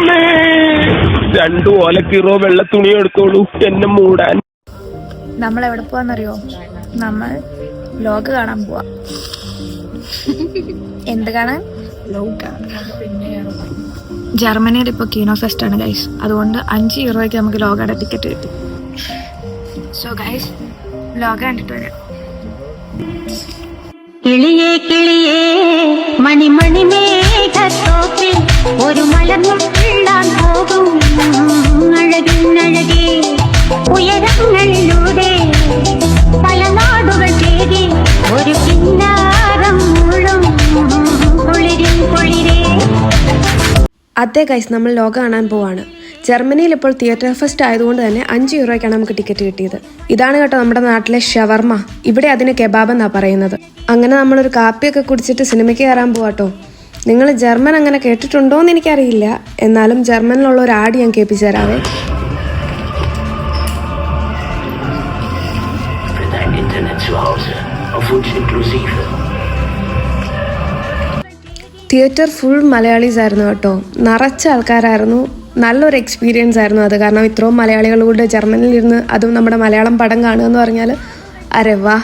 അമ്മേ. രണ്ടു ഓലക്കീറോ വെള്ള തുണി എടുത്തോളൂ. എന്നെ മൂടാൻ. നമ്മൾ എവിടെ പോവാന്നറിയോ? നമ്മൾ ലോക കാണാൻ പോവാ. എന്ത് കാണാൻ? ജർമ്മനിയിൽ ഇപ്പോൾ കീനോ ഫെസ്റ്റ് ആണ് ഗൈസ് അതുകൊണ്ട് അഞ്ച് യൂറോയ്ക്ക് നമുക്ക് ലോകയുടെ ടിക്കറ്റ് കിട്ടി. സോ ഗൈസ് ലോക കണ്ടിട്ട് വരാം. കിളിയേ കിളിയേ മണിമണി മേഘത്തോപ്പിൽ ഒരു മലർന്നുള്ളാൻ അതെ ഗൈസ് നമ്മൾ ലോക കാണാൻ പോവാണ്. ജർമ്മനിയിൽ ഇപ്പോൾ തിയേറ്റർ ഫെസ്റ്റ് ആയതുകൊണ്ട് തന്നെ അഞ്ച് യൂറോയ്ക്കാണ് നമുക്ക് ടിക്കറ്റ് കിട്ടിയത്. ഇതാണ് കേട്ടോ നമ്മുടെ നാട്ടിലെ ഷവർമ. ഇവിടെ അതിന് കെബാബ് എന്നാ പറയുന്നത്. അങ്ങനെ നമ്മളൊരു കാപ്പിയൊക്കെ കുടിച്ചിട്ട് സിനിമയ്ക്ക് കയറാൻ പോവാട്ടോ നിങ്ങൾ ജർമ്മൻ അങ്ങനെ കേട്ടിട്ടുണ്ടോ എന്ന് എനിക്കറിയില്ല. എന്നാലും ജർമ്മനിലുള്ള ഒരു ആഡ് ഞാൻ കേൾപ്പിച്ചു തരാവേ. ഇൻക്ലൂസീവ് തിയേറ്റർ ഫുൾ മലയാളീസ് ആയിരുന്നു കേട്ടോ. നിറച്ച ആൾക്കാരായിരുന്നു. നല്ലൊരു എക്സ്പീരിയൻസ് ആയിരുന്നു അത്. കാരണം ഇത്രയും മലയാളികളുടെ ജർമ്മനിയിൽ ഇരുന്ന് അതും നമ്മുടെ മലയാളം പടം കാണുക എന്ന് പറഞ്ഞാൽ അരെ വാ.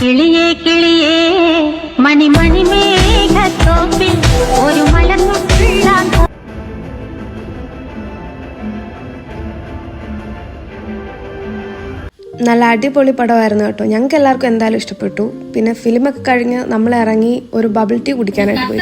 കിളിയേ കിളിയേ നല്ല അടിപൊളി പടമായിരുന്നു കേട്ടോ. ഞങ്ങൾക്ക് എല്ലാവർക്കും എന്തായാലും ഇഷ്ടപ്പെട്ടു. പിന്നെ ഫിലിമൊക്കെ കഴിഞ്ഞ് നമ്മൾ ഇറങ്ങി ഒരു ബബിൾ ടീ കുടിക്കാനായിട്ട് പോയി.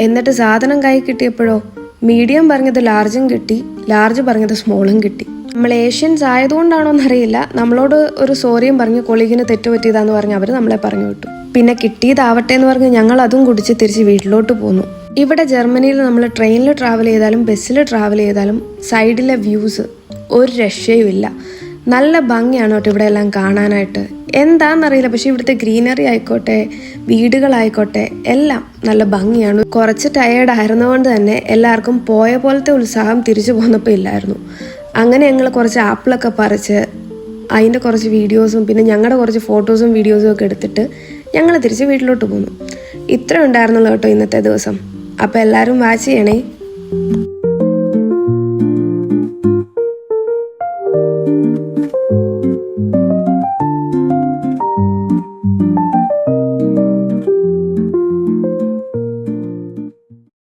എന്നിട്ട് സാധനം കൈ കിട്ടിയപ്പോഴോ? മീഡിയം പറഞ്ഞത് ലാർജും കിട്ടി ലാർജ് പറഞ്ഞത് സ്മോളും കിട്ടി. നമ്മൾ ഏഷ്യൻസ് ആയതുകൊണ്ടാണോ എന്നറിയില്ല. നമ്മളോട് ഒരു സോറിയും പറഞ്ഞ് കൊളീഗിന് തെറ്റുപറ്റിയതാന്ന് പറഞ്ഞ് അവർ നമ്മളെ പറഞ്ഞു വിട്ടു. പിന്നെ കിട്ടിയതാവട്ടെ എന്ന് പറഞ്ഞ് ഞങ്ങൾ അതും കുടിച്ച് തിരിച്ച് വീട്ടിലോട്ട് പോന്നു. ഇവിടെ ജർമ്മനിയിൽ നമ്മൾ ട്രെയിനിൽ ട്രാവൽ ചെയ്താലും ബസ്സിൽ ട്രാവൽ ചെയ്താലും സൈഡിലെ വ്യൂസ് ഒരു രക്ഷയുമില്ല നല്ല ഭംഗിയാണ് കേട്ടോ ഇവിടെ എല്ലാം കാണാനായിട്ട്. എന്താണെന്നറിയില്ല പക്ഷെ ഇവിടുത്തെ ഗ്രീനറി ആയിക്കോട്ടെ വീടുകളായിക്കോട്ടെ എല്ലാം നല്ല ഭംഗിയാണ്. കുറച്ച് ടയേർഡ് ആയിരുന്നതുകൊണ്ട് തന്നെ എല്ലാവർക്കും പോയ പോലത്തെ ഉത്സാഹം തിരിച്ചു പോന്നപ്പോൾ ഇല്ലായിരുന്നു. അങ്ങനെ ഞങ്ങൾ കുറച്ച് ആപ്പിളൊക്കെ പറിച്ച് അതിന്റെ കുറച്ച് വീഡിയോസും പിന്നെ ഞങ്ങളുടെ കുറച്ച് ഫോട്ടോസും വീഡിയോസും ഒക്കെ എടുത്തിട്ട് ഞങ്ങൾ തിരിച്ച് വീട്ടിലോട്ട് പോന്നു. ഇത്ര ഉണ്ടായിരുന്നുള്ളൂ കേട്ടോ ഇന്നത്തെ ദിവസം. അപ്പോൾ എല്ലാവരും വാച്ച് ചെയ്യണേ.